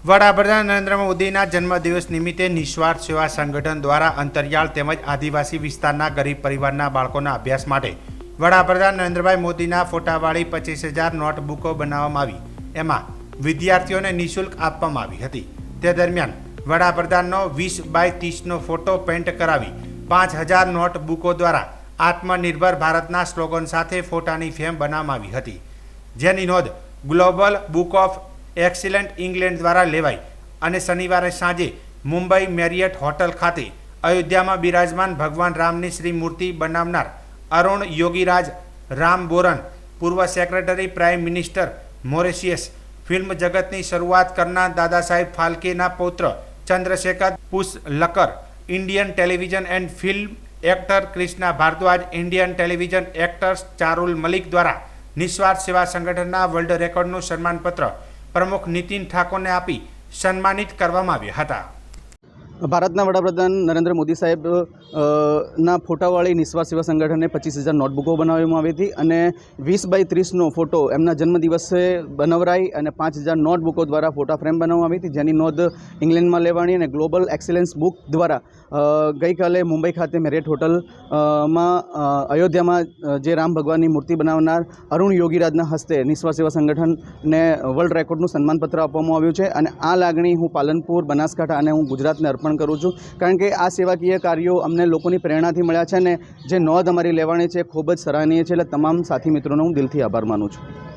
વડાપ્રધાન નરેન્દ્ર મોદીના જન્મદિવસ નિમિત્તે નિસ્વાર્થ સેવા સંગઠન દ્વારા અંતરિયાળ તેમજ આદિવાસી વિસ્તારના ગરીબ પરિવારના બાળકોના અભ્યાસ માટે વડાપ્રધાન નરેન્દ્રભાઈ મોદીના ફોટાવાળી પચીસ હજાર નોટબુકો બનાવવામાં આવી. એમાં વિદ્યાર્થીઓને નિઃશુલ્ક આપવામાં આવી હતી. તે દરમિયાન વડાપ્રધાનનો વીસ બાય ત્રીસનો ફોટો પેન્ટ કરાવી પાંચ હજાર નોટબુકો દ્વારા આત્મનિર્ભર ભારતના સ્લોગન સાથે ફોટાની ફેમ બનાવવામાં આવી હતી. જેની નોંધ global book of excellent England દ્વારા લેવાઈ અને શનિવારે સાંજે મુંબઈ મેરિયટ હોટલ ખાતે અયોધ્યામાં બિરાજમાન ભગવાન રામની શ્રી મૂર્તિ બનાવનાર અરુણ યોગીરાજ રામ બોરન, પૂર્વ secretary prime minister Mauritius, film જગતની શરૂઆત કરનાર દાદા સાહેબ ફાલ્કેના પૌત્ર Chandrashekhar Pusalkar Indian television and film actor Krishna Bhardwaj, Indian television actors Charul Malik દ્વારા નિસ્વાર્થ સેવા સંગઠનના વર્લ્ડ રેકોર્ડનું સન્માનપત્ર પ્રમુખ નીતિન ઠાકોરને આપી સન્માનિત કરવામાં આવ્યા હતા. ભારતના વડાપ્રધાન નરેન્દ્ર મોદી સાહેબ ના ફોટાવાળી નિસ્વા સેવા સંગઠને પચીસ હજાર નોટબુકો બનાવવામાં આવી હતી અને વીસ બાય ત્રીસનો ફોટો એમના જન્મદિવસે બનાવરાઈ અને પાંચ હજાર નોટબુકો દ્વારા ફોટા ફ્રેમ બનાવવામાં આવી હતી. જેની નોંધ ઇંગ્લેન્ડમાં લેવાની અને ગ્લોબલ એક્સેલન્સ બુક દ્વારા ગઈકાલે મુંબઈ ખાતે મેરેટ હોટલ અ, માં અ, અયોધ્યામાં જે રામ ભગવાનની મૂર્તિ બનાવનાર અરુણ યોગીરાજના હસ્તે નિસ્વા સેવા સંગઠનને વર્લ્ડ રેકોર્ડનું સન્માનપત્ર આપવામાં આવ્યું છે અને આ લાગણી હું પાલનપુર બનાસકાંઠા અને હું ગુજરાતને અર્પણ કરું છું. કારણ કે આ સેવાકીય કાર્યો અમને લોકોની પ્રેરણાથી મળ્યા છે ને જે નોંધ અમારી લેવાની છે ખૂબ જ સરાહનીય છે. એટલે તમામ સાથી મિત્રોનો હું દિલથી આભાર માનું છું.